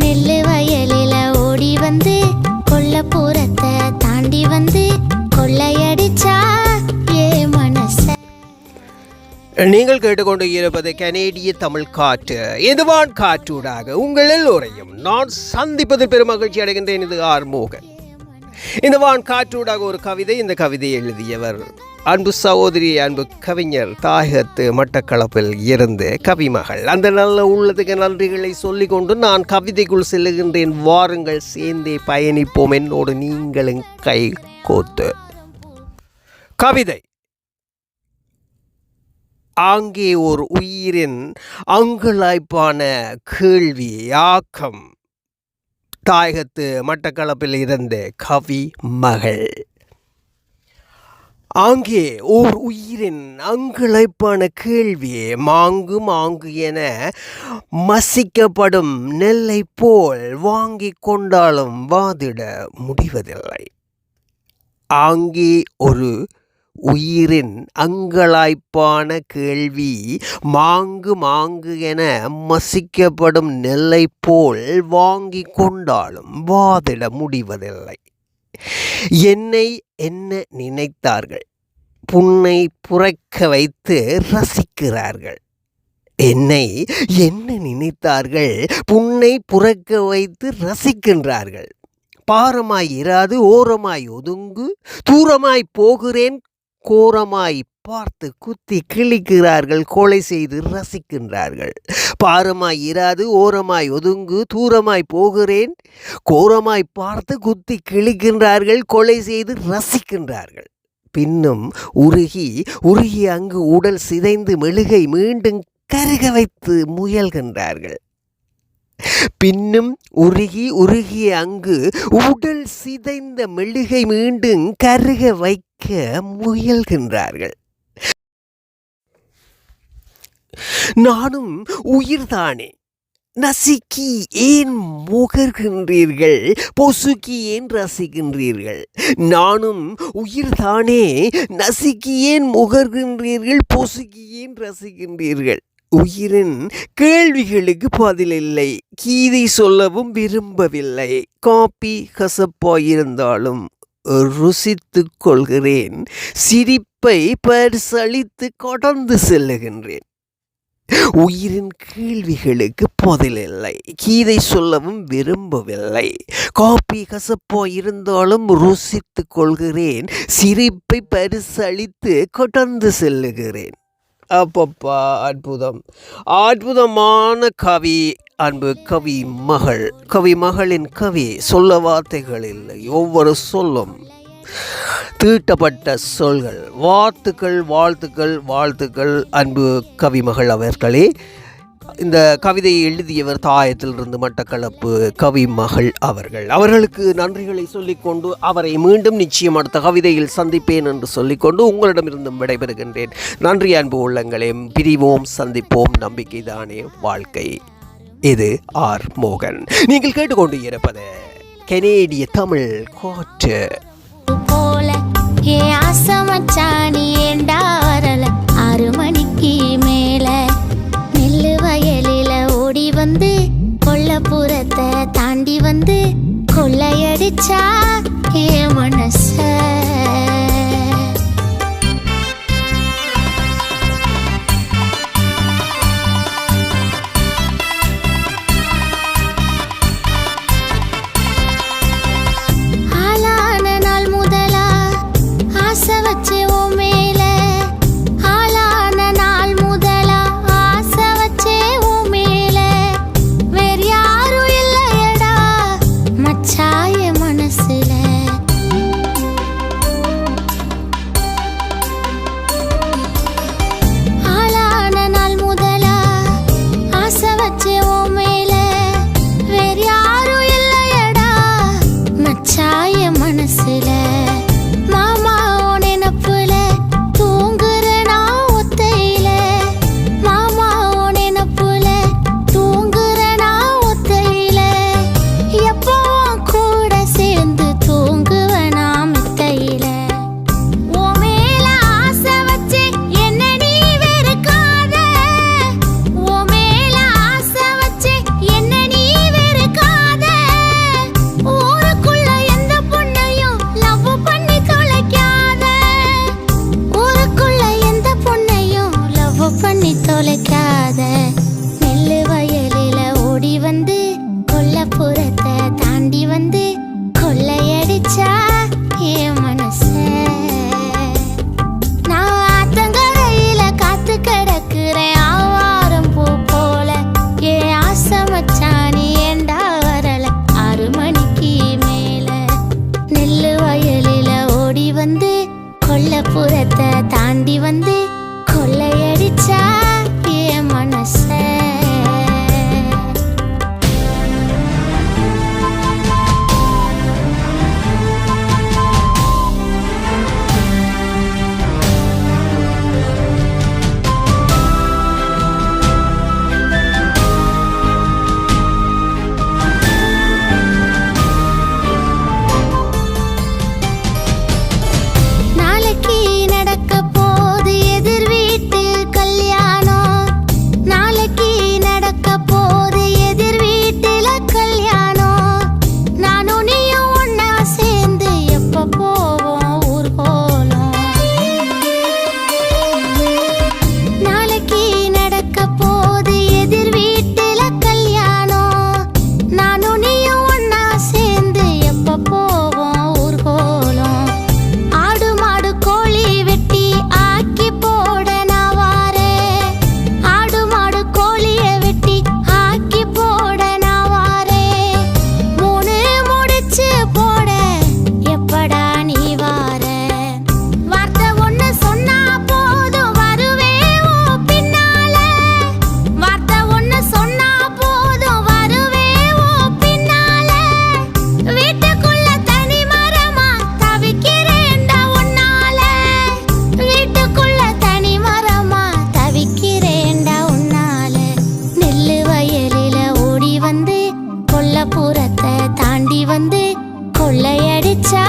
நெல்லு வயலில ஓடி வந்து கொல்லப்புறத்தை தாண்டி வந்து கொள்ளையடிச்சா ஏ மனச? நீங்கள் கேட்டுக்கொண்டு இருப்பது கனேடிய தமிழ் காற்று. இதுவான் காற்றூடாக உங்கள் எல்லோரையும் நான் சந்திப்பதில் பெருமகிழ்ச்சி அடைகின்றேன். இது ஆர்மோகன் இந்த வான் காற்றூடாக ஒரு கவிதை இந்த கவிதையை எழுதியவர் அன்பு சகோதரி அன்பு கவிஞர் தாயகத்து மட்டக்களப்பில் இருந்து கவிமகள் அந்த நல்ல உள்ளதுக்கு நன்றிகளை சொல்லிக்கொண்டு நான் கவிதைக்குள் செல்லுகின்றேன். வாருங்கள் சேர்ந்தே பயணிப்போம். என்னோடு நீங்களும் கை கோத்து. கவிதை. ஆங்கே ஒரு உயிரின் அங்குலாய்ப்பான கேள்வி ஆக்கம் தாயகத்து மட்டக்களப்பில் இருந்த கவி மகள். ஆங்கே ஓர் உயிரின் அங்குழைப்பான கேள்வி மாங்கு மாங்கு என மசிக்கப்படும் நெல்லை போல் வாங்கிக் கொண்டாலும் வாதிட முடிவதில்லை. ஆங்கே ஒரு உயிரின் அங்கலாய்ப்பான கேள்வி மாங்கு மாங்கு என மசிக்கப்படும் நெல்லை போல் வாங்கி கொண்டாலும் வாதிட முடிவதில்லை. என்னை என்ன நினைத்தார்கள்? புண்ணை புறக்க வைத்து ரசிக்கிறார்கள். என்னை என்ன நினைத்தார்கள்? புண்ணை புறக்க வைத்து ரசிக்கின்றார்கள். பாரமாய் இராது ஓரமாய் ஒதுங்கு தூரமாய் போகிறேன் கோரமாய் பார்த்து குத்தி கிழிக்கிறார்கள் கொலை செய்து ரசிக்கின்றார்கள். பாரமாய் இராது ஓரமாய் ஒதுங்கு தூரமாய் போகிறேன். கோரமாய் பார்த்து குத்தி கிழிக்கின்றார்கள் கொலை செய்து ரசிக்கின்றார்கள். பின்னும் உருகி உருகி அங்கு உடல் சிதைந்து மெழுகை மீண்டும் கருக வைத்து முயல்கின்றார்கள். பின்னும் உருகி உருகிய அங்கு உடல் சிதைந்த மெழுகை மீண்டும் கருக வைக்க முயல்கின்றார்கள். நானும் உயிர்தானே? நசுக்கி ஏன் முகர்கின்றீர்கள்? பொசுக்கி ஏன் ரசிக்கின்றீர்கள்? நானும் உயிர்தானே? நசுக்கி ஏன் முகர்கின்றீர்கள்? பொசுக்கி ஏன் ரசிக்கின்றீர்கள்? உயிரின் கேள்விகளுக்கு பதிலில்லை. கீதை சொல்லவும் விரும்பவில்லை. காப்பி கசப்பாயிருந்தாலும். ருசித்து கொள்கிறேன். சிரிப்பை பரிசளித்து கடந்து செல்லுகின்றேன். உயிரின் கேள்விகளுக்கு பதிலில்லை கீதை சொல்லவும் விரும்பவில்லை. காப்பி கசப்போ இருந்தாலும் ருசித்துக் கொள்கிறேன். சிரிப்பை பரிசளித்து கடந்து செல்லுகிறேன். அப்பப்பா அற்புதம். அற்புதமான கவி. அன்பு கவி மகள். கவி மகளின் கவி சொல்ல வார்த்தைகள் இல்லை ஒவ்வொரு சொல்லும் தீட்டப்பட்ட சொல்கள். வாழ்த்துக்கள் வாழ்த்துக்கள் வாழ்த்துக்கள் அன்பு கவிமகள் அவர்களே. இந்த கவிதையை எழுதியவர் தாயத்திலிருந்து மட்டக்களப்பு கவிமகள் அவர்கள். அவர்களுக்கு நன்றிகளை சொல்லிக்கொண்டு அவரை மீண்டும் நிச்சயம் அடுத்த கவிதையில் சந்திப்பேன் என்று சொல்லிக்கொண்டு உங்களிடமிருந்தும் விடைபெறுகின்றேன். நன்றி அன்பு உள்ளங்களே. பிரிவோம் சந்திப்போம். நம்பிக்கைதானே வாழ்க்கை. இது ஆர் மோகன். நீங்கள் கேட்டுக்கொண்டு இருப்பது கெனேடிய தமிழ் காற்று. போல ஏ ஆசமச்சானி nada தூரத்தை தாண்டி வந்து கொள்ளையடிச்சா